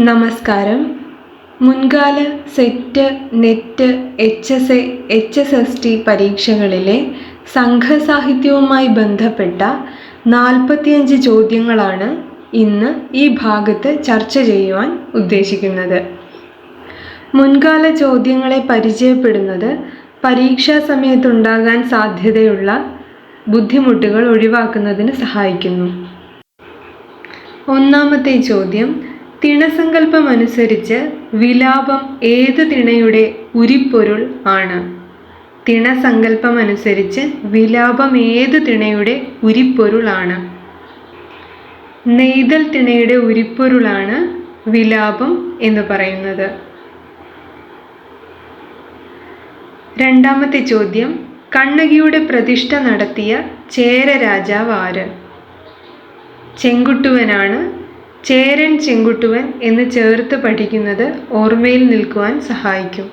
നമസ്കാരം. മുൻകാല SET NET H S A H S S T പരീക്ഷകളിലെ സംഘസാഹിത്യവുമായി ബന്ധപ്പെട്ട നാൽപ്പത്തിയഞ്ച് ചോദ്യങ്ങളാണ് ഇന്ന് ഈ ഭാഗത്ത് ചർച്ച ചെയ്യുവാൻ ഉദ്ദേശിക്കുന്നത്. മുൻകാല ചോദ്യങ്ങളെ പരിചയപ്പെടുന്നത് പരീക്ഷാ സമയത്തുണ്ടാകാൻ സാധ്യതയുള്ള ബുദ്ധിമുട്ടുകൾ ഒഴിവാക്കുന്നതിന് സഹായിക്കുന്നു. ഒന്നാമത്തെ ചോദ്യം തിണസങ്കല്പം അനുസരിച്ച് വിലാപം ഏത് തിണയുടെ ഉരിപ്പൊരുൾ ആണ്. തിണസങ്കല്പം അനുസരിച്ച് വിലാപം ഏത് തിണയുടെ ഉരിപ്പൊരുളാണ് നെയ്തൽ തിണയുടെ ഉരിപ്പൊരുളാണ് വിലാപം എന്ന് പറയുന്നത്. രണ്ടാമത്തെ ചോദ്യം കണ്ണകിയുടെ പ്രതിഷ്ഠ നടത്തിയ ചേര രാജാവ് ആര്? ചെങ്കുട്ടുവനാണ് ചേരൻ ചെങ്കുട്ടുവൻ എന്ന് ചേർത്ത് പഠിക്കുന്നത് ഓർമ്മയിൽ നിൽക്കുവാൻ സഹായിക്കും.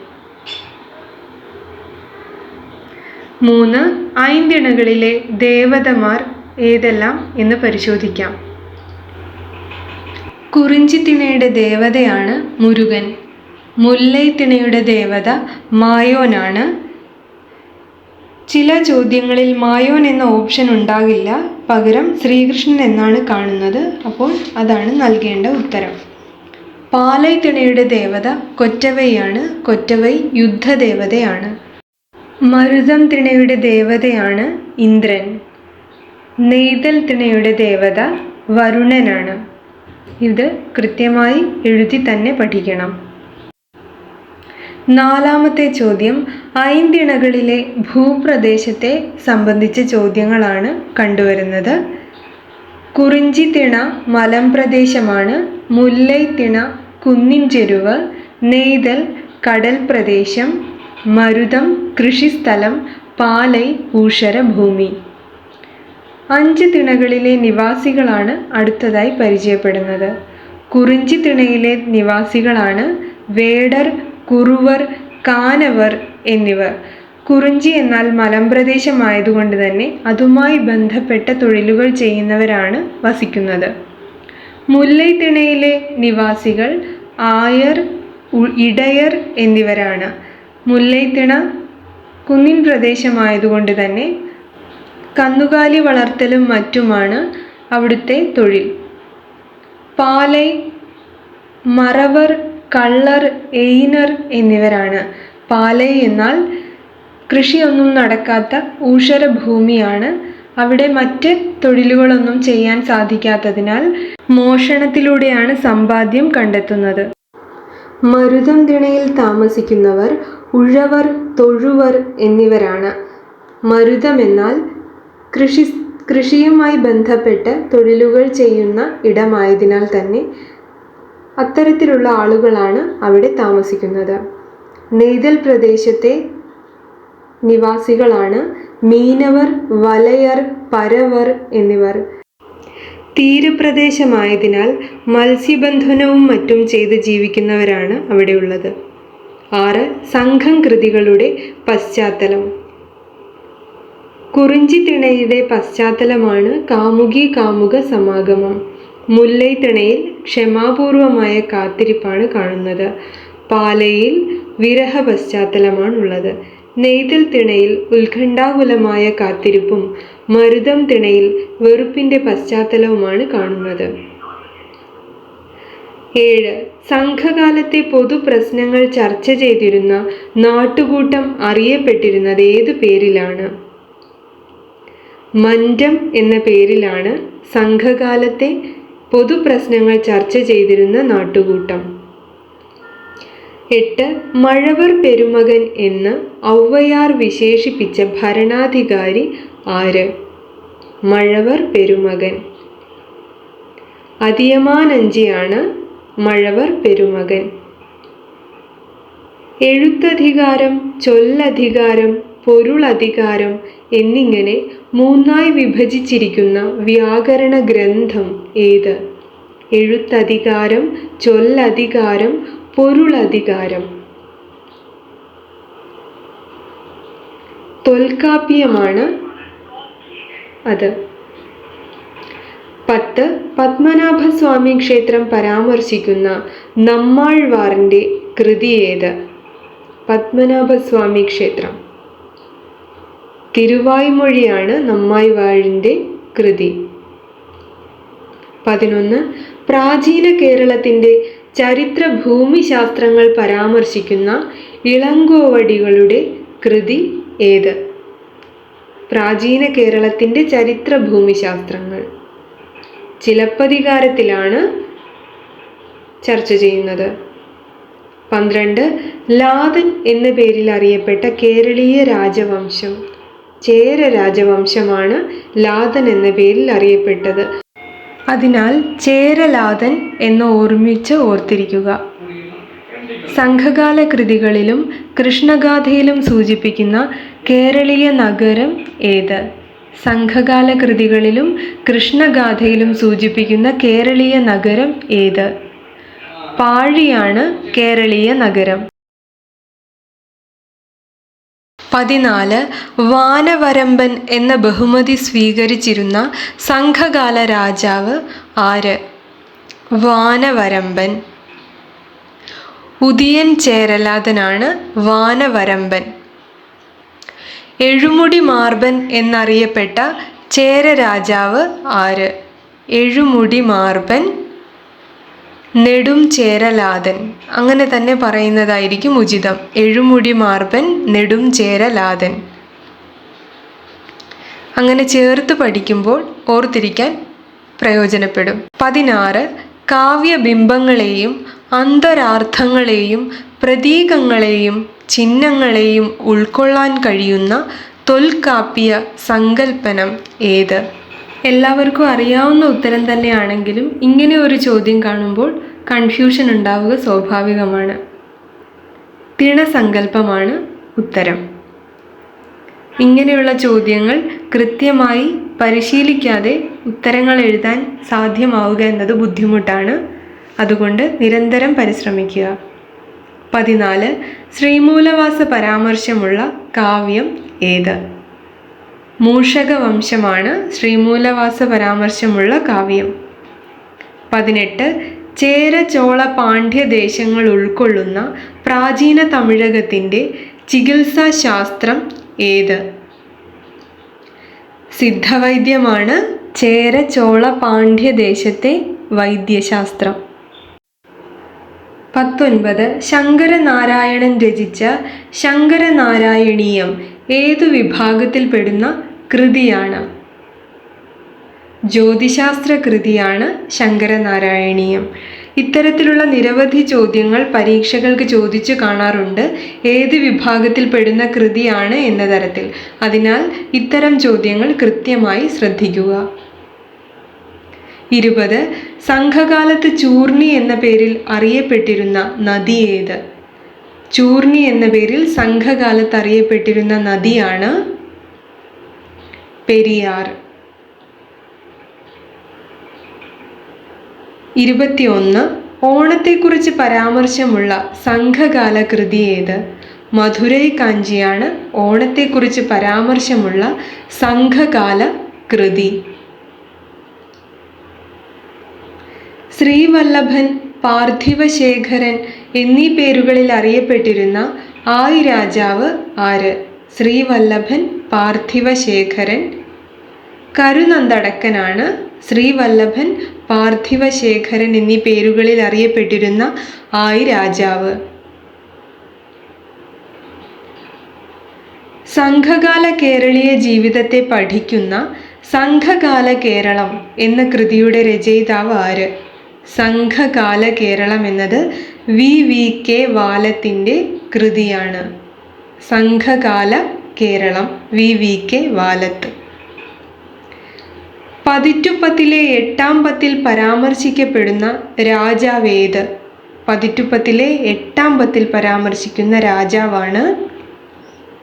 മൂന്ന് ഐന്തിണകളിലെ ദേവതമാർ ഏതെല്ലാം എന്ന് പരിശോധിക്കാം. കുറിഞ്ചിത്തിണയുടെ ദേവതയാണ് മുരുകൻ. മുല്ലൈത്തിണയുടെ ദേവത മായോനാണ്. ചില ചോദ്യങ്ങളിൽ മായോൻ എന്ന ഓപ്ഷൻ ഉണ്ടാകില്ല. പകരം ശ്രീകൃഷ്ണൻ എന്നാണ് കാണുന്നത്. അപ്പോൾ അതാണ് നൽകേണ്ട ഉത്തരം. പാലൈ തിണയുടെ ദേവത കൊറ്റവൈയാണ്. കൊറ്റവൈ യുദ്ധദേവതയാണ്. മരുതം തിണയുടെ ദേവതയാണ് ഇന്ദ്രൻ. നെയ്തൽ തിണയുടെ ദേവത വരുണനാണ്. ഇത് കൃത്യമായി എഴുതി തന്നെ പഠിക്കണം. നാലാമത്തെ ചോദ്യം ഐന്തിണകളിലെ ഭൂപ്രദേശത്തെ സംബന്ധിച്ച ചോദ്യങ്ങളാണ് കണ്ടുവരുന്നത്. കുറിഞ്ചി തിണ മലമ്പ്രദേശമാണ് മുല്ലൈ തിണ കുന്നിൻ ചെരുവ് നെയ്തൽ കടൽ പ്രദേശം മരുതം കൃഷിസ്ഥലം പാലൈ ഊഷരഭൂമി. അഞ്ച് തിണകളിലെ നിവാസികളാണ് അടുത്തതായി പരിചയപ്പെടുന്നത്. കുറിഞ്ചി തിണയിലെ നിവാസികളാണ് വേടർ കുറുവർ കാനവർ എന്നിവർ. കുറിഞ്ചി എന്നാൽ മലമ്പ്രദേശമായതുകൊണ്ട് തന്നെ അതുമായി ബന്ധപ്പെട്ട തൊഴിലുകൾ ചെയ്യുന്നവരാണ് വസിക്കുന്നത്. മുല്ലൈത്തിണയിലെ നിവാസികൾ ആയർ ഇടയർ എന്നിവരാണ്. മുല്ലൈത്തിണ തിണ കുന്നിൻ പ്രദേശമായതുകൊണ്ട് തന്നെ കന്നുകാലി വളർത്തലും മറ്റുമാണ് അവിടുത്തെ തൊഴിൽ. പാലൈ മറവർ കള്ളർ എയിനർ എന്നിവരാണ്. പാലൈ എന്നാൽ കൃഷിയൊന്നും നടക്കാത്ത ഊഷര ഭൂമിയാണ്. അവിടെ മറ്റ് തൊഴിലുകളൊന്നും ചെയ്യാൻ സാധിക്കാത്തതിനാൽ മോഷണത്തിലൂടെയാണ് സമ്പാദ്യം കണ്ടെത്തുന്നത്. മരുതം തിണയിൽ താമസിക്കുന്നവർ ഉഴവർ തൊഴുവർ എന്നിവരാണ്. മരുതം എന്നാൽ കൃഷി കൃഷിയുമായി ബന്ധപ്പെട്ട് തൊഴിലുകൾ ചെയ്യുന്ന ഇടമായതിനാൽ തന്നെ അത്തരത്തിലുള്ള ആളുകളാണ് അവിടെ താമസിക്കുന്നത്. നെയ്തൽ പ്രദേശത്തെ നിവാസികളാണ് മീനവർ വലയർ പരവർ എന്നിവർ. തീരപ്രദേശമായതിനാൽ മത്സ്യബന്ധനവും മറ്റും ചെയ്ത് ജീവിക്കുന്നവരാണ് അവിടെയുള്ളത് ആറ് സംഘം കൃതികളുടെ പശ്ചാത്തലം. കുറിഞ്ചിത്തിണയുടെ പശ്ചാത്തലമാണ് കാമുകി കാമുക സമാഗമം. മുല്ലൈ തിണയിൽ ക്ഷമാപൂർവമായ കാത്തിരിപ്പാണ് കാണുന്നത്. പാലയിൽ വിരഹ പശ്ചാത്തലമാണുള്ളത്. നെയ്തൽ തിണയിൽ ഉത്കണ്ഠാകുലമായ കാത്തിരിപ്പും മരുതം തിണയിൽ വെറുപ്പിന്റെ പശ്ചാത്തലവുമാണ് കാണുന്നത്. ഏഴ്. സംഘകാലത്തെ പൊതുപ്രശ്നങ്ങൾ ചർച്ച ചെയ്തിരുന്ന നാട്ടുകൂട്ടം അറിയപ്പെട്ടിരുന്നത് ഏതു പേരിലാണ്? മന്റം എന്ന പേരിലാണ് സംഘകാലത്തെ പൊതുപ്രശ്നങ്ങൾ ചർച്ച ചെയ്തിരുന്ന നാട്ടുകൂട്ടം. എട്ട് മഴവർ പെരുമകൻ എന്ന് ഔവയാർ വിശേഷിപ്പിച്ച ഭരണാധികാരി ആര്? മഴവർ പെരുമകൻ. അതിയമാനഞ്ചിയാണ് മഴവർ പെരുമകൻ. എഴുത്തധികാരം ചൊല്ലധികാരം പൊരുളധികാരം എന്നിങ്ങനെ മൂന്നായി വിഭജിച്ചിരിക്കുന്ന വ്യാകരണ ഗ്രന്ഥം ഏത്? എഴുത്തധികാരം ചൊല്ലധികാരം പൊരുളധികാരം. തൊൽക്കാപ്യമാണ് അത്. പത്ത് പത്മനാഭസ്വാമി ക്ഷേത്രം പരാമർശിക്കുന്ന നമ്മാഴ്വാറിന്റെ കൃതി ഏത്? പത്മനാഭസ്വാമി ക്ഷേത്രം. തിരുവായ്മൊഴിയാണ് നമ്മായി വാഴിന്റെ കൃതി. പതിനൊന്ന് പ്രാചീന കേരളത്തിന്റെ ചരിത്ര ഭൂമിശാസ്ത്രങ്ങൾ പരാമർശിക്കുന്ന ഇളങ്കോവടികളുടെ കൃതി ഏത്? പ്രാചീന കേരളത്തിന്റെ ചരിത്ര ഭൂമിശാസ്ത്രങ്ങൾ ചിലപ്പതികാരത്തിലാണ് ചർച്ച ചെയ്യുന്നത്. പന്ത്രണ്ട് ലാതൻ എന്ന പേരിൽ അറിയപ്പെട്ട കേരളീയ രാജവംശം. ചേര രാജവംശമാണ് ലാതൻ എന്ന പേരിൽ അറിയപ്പെട്ടത്. അതിനാൽ ചേരലാതൻ എന്ന് ഓർമ്മിച്ച് ഓർത്തിരിക്കുക. സംഘകാല കൃതികളിലും കൃഷ്ണഗാഥയിലും സൂചിപ്പിക്കുന്ന കേരളീയ നഗരം ഏത്? സംഘകാല കൃതികളിലും കൃഷ്ണഗാഥയിലും സൂചിപ്പിക്കുന്ന കേരളീയ നഗരം ഏത്? പാഴിയാണ് കേരളീയ നഗരം. പതിനാല് വാനവരമ്പൻ എന്ന ബഹുമതി സ്വീകരിച്ചിരുന്ന സംഘകാല രാജാവ് ആര്? വാനവരമ്പൻ. ഉദിയൻ ചേരലാതനാണ് വാനവരമ്പൻ. എഴുമുടി മാർബൻ എന്നറിയപ്പെട്ട ചേര രാജാവ് ആര്? എഴുമുടി മാർബൻ നെടും ചേരലാതൻ. അങ്ങനെ തന്നെ പറയുന്നതായിരിക്കും ഉചിതം. എഴുമുടി മാർബൻ നെടും ചേരലാതൻ. അങ്ങനെ ചേർത്ത് പഠിക്കുമ്പോൾ ഓർത്തിരിക്കാൻ പ്രയോജനപ്പെടും. പതിനാറ്. കാവ്യബിംബങ്ങളെയും അന്തരാർത്ഥങ്ങളെയും പ്രതീകങ്ങളെയും ചിഹ്നങ്ങളെയും ഉൾക്കൊള്ളാൻ കഴിയുന്ന തൊൽക്കാപ്പിയ സങ്കല്പനം ഏത്? എല്ലാവർക്കും അറിയാവുന്ന ഉത്തരം തന്നെയാണെങ്കിലും ഇങ്ങനെ ഒരു ചോദ്യം കാണുമ്പോൾ കൺഫ്യൂഷൻ ഉണ്ടാവുക സ്വാഭാവികമാണ്. തിണസങ്കല്പമാണ് ഉത്തരം. ഇങ്ങനെയുള്ള ചോദ്യങ്ങൾ കൃത്യമായി പരിശീലിക്കാതെ ഉത്തരങ്ങൾ എഴുതാൻ സാധ്യമാവുക എന്നത് ബുദ്ധിമുട്ടാണ്. അതുകൊണ്ട് നിരന്തരം പരിശ്രമിക്കുക. പതിനാല് ശ്രീമൂലവാസ പരാമർശമുള്ള കാവ്യം ഏത്? മൂഷക വംശമാണ് ശ്രീമൂലവാസ പരാമർശമുള്ള കാവ്യം. പതിനെട്ട്. ചേര ചോള പാണ്ഡ്യ ദേശങ്ങൾ ഉൾക്കൊള്ളുന്ന പ്രാചീന തമിഴകത്തിന്റെ ചികിത്സാശാസ്ത്രം ഏത്? സിദ്ധവൈദ്യമാണ് ചേര ചോള പാണ്ഡ്യ ദേശത്തെ വൈദ്യശാസ്ത്രം. പത്തൊൻപത്. ശങ്കരനാരായണൻ രചിച്ച ശങ്കരനാരായണീയം ഏതു വിഭാഗത്തിൽപ്പെടുന്ന കൃതിയാണ്. ജ്യോതിശാസ്ത്ര കൃതിയാണ് ശങ്കരനാരായണീയം. ഇത്തരത്തിലുള്ള നിരവധി ചോദ്യങ്ങൾ പരീക്ഷകൾക്ക് ചോദിച്ചു കാണാറുണ്ട്. ഏത് വിഭാഗത്തിൽപ്പെടുന്ന കൃതിയാണ് എന്ന തരത്തിൽ. അതിനാൽ ഇത്തരം ചോദ്യങ്ങൾ കൃത്യമായി ശ്രദ്ധിക്കുക. ഇരുപത്. സംഘകാലത്ത് ചൂർണി എന്ന പേരിൽ അറിയപ്പെട്ടിരുന്ന നദി ഏത്? ചൂർണി എന്ന പേരിൽ സംഘകാലത്ത് അറിയപ്പെട്ടിരുന്ന നദിയാണ് പെരിയാർ. ഇരുപത്തിയൊന്ന്. ഓണത്തെക്കുറിച്ച് പരാമർശമുള്ള സംഘകാല കൃതി ഏത്? മധുരൈ കാഞ്ചിയാണ് ഓണത്തെക്കുറിച്ച് പരാമർശമുള്ള സംഘകാല കൃതി ശ്രീവല്ലഭൻ പാർത്ഥിവശേഖരൻ എന്നീ പേരുകളിൽ അറിയപ്പെട്ടിരുന്ന ആയി രാജാവ് ആര്? ശ്രീവല്ലഭൻ പാർത്ഥിവശേഖരൻ. കരുനന്ദടക്കനാണ് ശ്രീവല്ലഭൻ പാർത്ഥിവശേഖരൻ എന്നീ പേരുകളിൽ അറിയപ്പെട്ടിരുന്ന ആയി രാജാവ്. സംഘകാല കേരളീയ ജീവിതത്തെ പഠിക്കുന്ന സംഘകാല കേരളം എന്ന കൃതിയുടെ രചയിതാവ് ആര്? സംഘകാല കേരളം എന്നത് വി വി കെ വാലത്തിന്റെ കൃതിയാണ്. സംഘകാല Keralam V V K Valath. പതിറ്റുപ്പത്തിലെ എട്ടാം പത്തിൽ പരാമർശിക്കപ്പെടുന്ന രാജാവേത്. പതിറ്റുപ്പത്തിലെ എട്ടാം പത്തിൽ പരാമർശിക്കുന്ന രാജാവാണ്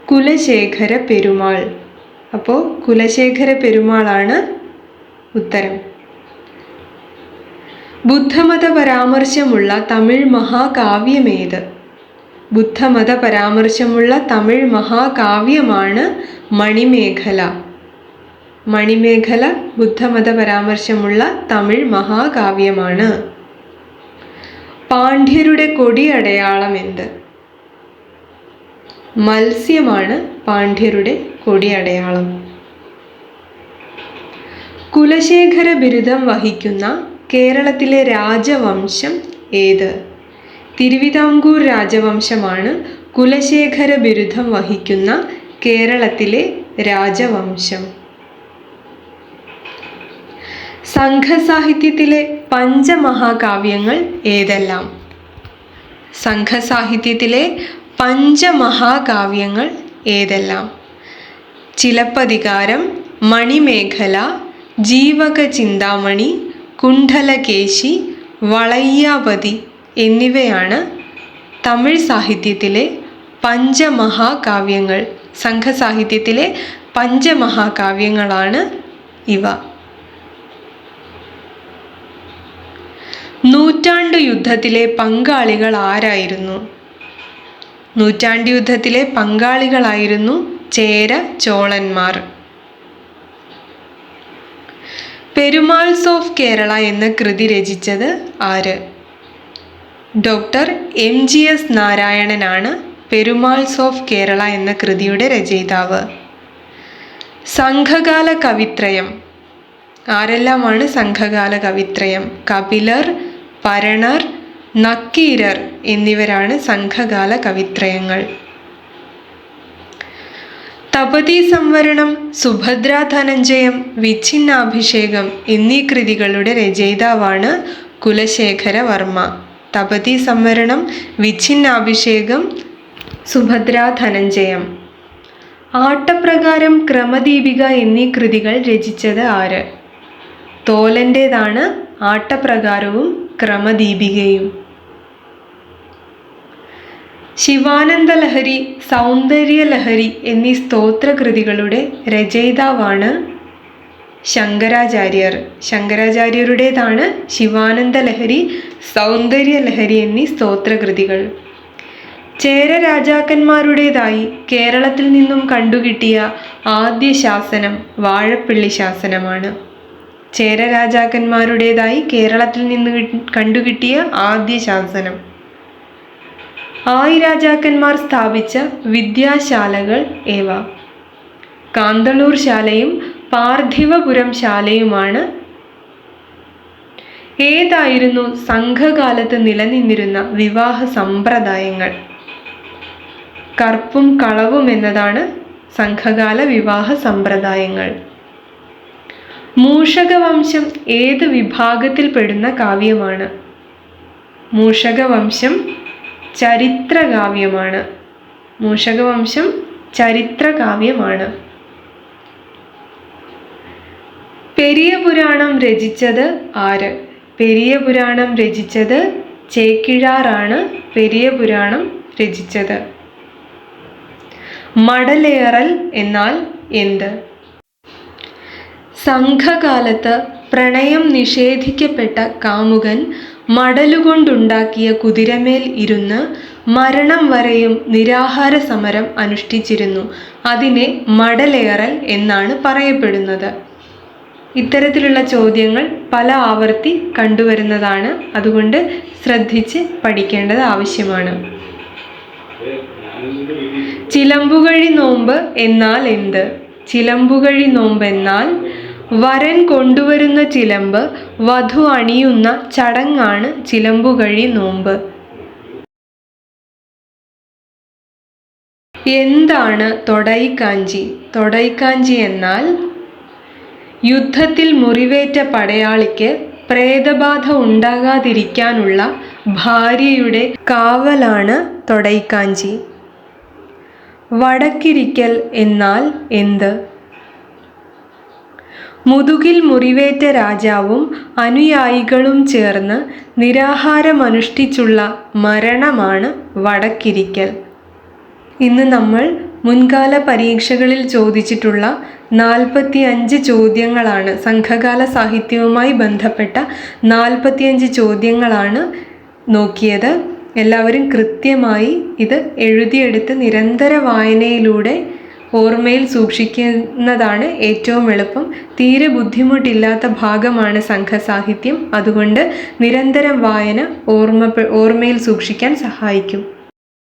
കുലശേഖര പെരുമാൾ. അപ്പോൾ കുലശേഖര പെരുമാളാണ് ഉത്തരം. ബുദ്ധമത പരാമർശമുള്ള തമിഴ് മഹാകാവ്യമേത്. ബുദ്ധമത പരാമർശമുള്ള തമിഴ് മഹാകാവ്യമാണ് മണിമേഖല. മണിമേഖല ബുദ്ധമത പരാമർശമുള്ള തമിഴ് മഹാകാവ്യമാണ്. പാണ്ഡ്യരുടെ കൊടിയടയാളം എന്ത്? മത്സ്യമാണ് പാണ്ഡ്യരുടെ കൊടിയടയാളം. കുലശേഖര ബിരുദം വഹിക്കുന്ന കേരളത്തിലെ രാജവംശം ഏത്? തിരുവിതാംകൂർ രാജവംശമാണ് കുലശേഖര ബിരുദം വഹിക്കുന്ന കേരളത്തിലെ രാജവംശം. സംഘസാഹിത്യത്തിലെ പഞ്ചമഹാകാവ്യങ്ങൾ ഏതെല്ലാം? സംഘസാഹിത്യത്തിലെ പഞ്ചമഹാകാവ്യങ്ങൾ ഏതെല്ലാം? ചിലപ്പതികാരം മണിമേഖല ജീവക ചിന്താമണി കുണ്ഠലകേശി വളയ്യാപതി എന്നിവയാണ് തമിഴ് സാഹിത്യത്തിലെ പഞ്ചമഹാകാവ്യങ്ങൾ സംഘസാഹിത്യത്തിലെ പഞ്ചമഹാകാവ്യങ്ങളാണ് ഇവ. നൂറ്റാണ്ട് യുദ്ധത്തിലെ പങ്കാളികൾ ആരായിരുന്നു? നൂറ്റാണ്ട് യുദ്ധത്തിലെ പങ്കാളികളായിരുന്നു ചേര ചോളന്മാർ. പെരുമാൾസ് ഓഫ് കേരള എന്ന കൃതി രചിച്ചത് ആര്? ഡോക്ടർ എം ജി എസ് നാരായണനാണ് പെരുമാൾസ് ഓഫ് കേരള എന്ന കൃതിയുടെ രചയിതാവ്. സംഘകാല കവിത്രയം. ആരെല്ലാമാണ് സംഘകാല കവിത്രയം? കപിലർ പരണർ നക്കീരർ എന്നിവരാണ് സംഘകാല കവിത്രയങ്ങൾ. തപതി സംവരണം സുഭദ്ര ധനഞ്ജയം വിച്ഛിന്നാഭിഷേകം എന്നീ കൃതികളുടെ രചയിതാവാണ് കുലശേഖര വർമ്മ തപതി സംവരണം വിച്ഛിന്നാഭിഷേകം സുഭദ്ര ധനഞ്ജയം. ആട്ടപ്രകാരം ക്രമദീപിക എന്നീ കൃതികൾ രചിച്ചത് ആര്? തോലന്റേതാണ് ആട്ടപ്രകാരവും ക്രമദീപികയും. ശിവാനന്ദ ലഹരി സൗന്ദര്യ ലഹരി എന്നീ സ്തോത്രകൃതികളുടെ രചയിതാവാണ് ശങ്കരാചാര്യർ. ശങ്കരാചാര്യരുടേതാണ് ശിവാനന്ദ ലഹരി സൗന്ദര്യ ലഹരി എന്നീ സ്തോത്രകൃതികൾ. ചേര രാജാക്കന്മാരുടേതായി കേരളത്തിൽ നിന്നും കണ്ടുകിട്ടിയ ആദ്യ ശാസനം വാഴപ്പിള്ളി ശാസനമാണ്. ചേര രാജാക്കന്മാരുടേതായി കേരളത്തിൽ നിന്ന് കണ്ടുകിട്ടിയ ആദ്യ ശാസനം. ആയി രാജാക്കന്മാർ സ്ഥാപിച്ച വിദ്യാശാലകൾ ഏവ? കാന്തളൂർ ശാലയും പാർത്ഥിവപുരം ശാലയുമാണ്. ഏതായിരുന്നു സംഘകാലത്ത് നിലനിന്നിരുന്ന വിവാഹ സമ്പ്രദായങ്ങൾ? കറുപ്പും കളവും എന്നതാണ് സംഘകാല വിവാഹ സമ്പ്രദായങ്ങൾ. മൂഷകവംശം ഏത് വിഭാഗത്തിൽപ്പെടുന്ന കാവ്യമാണ്? മൂഷകവംശം ചരിത്രകാവ്യമാണ്. മൂഷകവംശം ചരിത്രകാവ്യമാണ്. പെരിയ പുരാണം രചിച്ചത് ആര്? പെരിയ പുരാണം രചിച്ചത് ചേക്കിഴാറാണ് പെരിയ പുരാണം രചിച്ചത്. മടലേറൽ എന്നാൽ എന്ത്? സംഘകാലത്ത് പ്രണയം നിഷേധിക്കപ്പെട്ട കാമുകൻ മടലുകൊണ്ടുണ്ടാക്കിയ കുതിരമേൽ ഇരുന്ന് മരണം വരെയും നിരാഹാര സമരം അനുഷ്ഠിച്ചിരുന്നു. അതിനെ മടലേറൽ എന്നാണ് പറയപ്പെടുന്നത്. ഇത്തരത്തിലുള്ള ചോദ്യങ്ങൾ പല ആവർത്തി കണ്ടുവരുന്നതാണ്. അതുകൊണ്ട് ശ്രദ്ധിച്ച് പഠിക്കേണ്ടത് ആവശ്യമാണ്. ചിലമ്പുകഴി നോമ്പ് എന്നാൽ എന്ത്? ചിലമ്പുകഴി നോമ്പ് എന്നാൽ വരൻ കൊണ്ടുവരുന്ന ചിലമ്പ് വധു അണിയുന്ന ചടങ്ങാണ് ചിലമ്പുകഴി നോമ്പ്. എന്താണ് തൊടൈക്കാഞ്ചി? തൊടൈക്കാഞ്ചി എന്നാൽ യുദ്ധത്തിൽ മുറിവേറ്റ പടയാളിക്ക് പ്രേതബാധ ഉണ്ടാകാതിരിക്കാനുള്ള ഭാര്യയുടെ കാവലാണ് തൊടൈക്കാഞ്ചി. വടക്കിരിക്കൽ എന്നാൽ എന്ത്? മുതുകിൽ മുറിവേറ്റ രാജാവും അനുയായികളും ചേർന്ന് നിരാഹാരമനുഷ്ഠിച്ചുള്ള മരണമാണ് വടക്കിരിക്കൽ. ഇന്ന് നമ്മൾ മുൻകാല പരീക്ഷകളിൽ ചോദിച്ചിട്ടുള്ള നാൽപ്പത്തി അഞ്ച് ചോദ്യങ്ങളാണ് സംഘകാല സാഹിത്യവുമായി ബന്ധപ്പെട്ട നാൽപ്പത്തിയഞ്ച് ചോദ്യങ്ങളാണ് നോക്കിയത്. എല്ലാവരും കൃത്യമായി ഇത് എഴുതിയെടുത്ത് നിരന്തര വായനയിലൂടെ ഓർമ്മയിൽ സൂക്ഷിക്കുന്നതാണ് ഏറ്റവും എളുപ്പം. തീരെ ബുദ്ധിമുട്ടില്ലാത്ത ഭാഗമാണ് സംഘസാഹിത്യം. അതുകൊണ്ട് നിരന്തരം വായന ഓർമ്മ ഓർമ്മയിൽ സൂക്ഷിക്കാൻ സഹായിക്കും.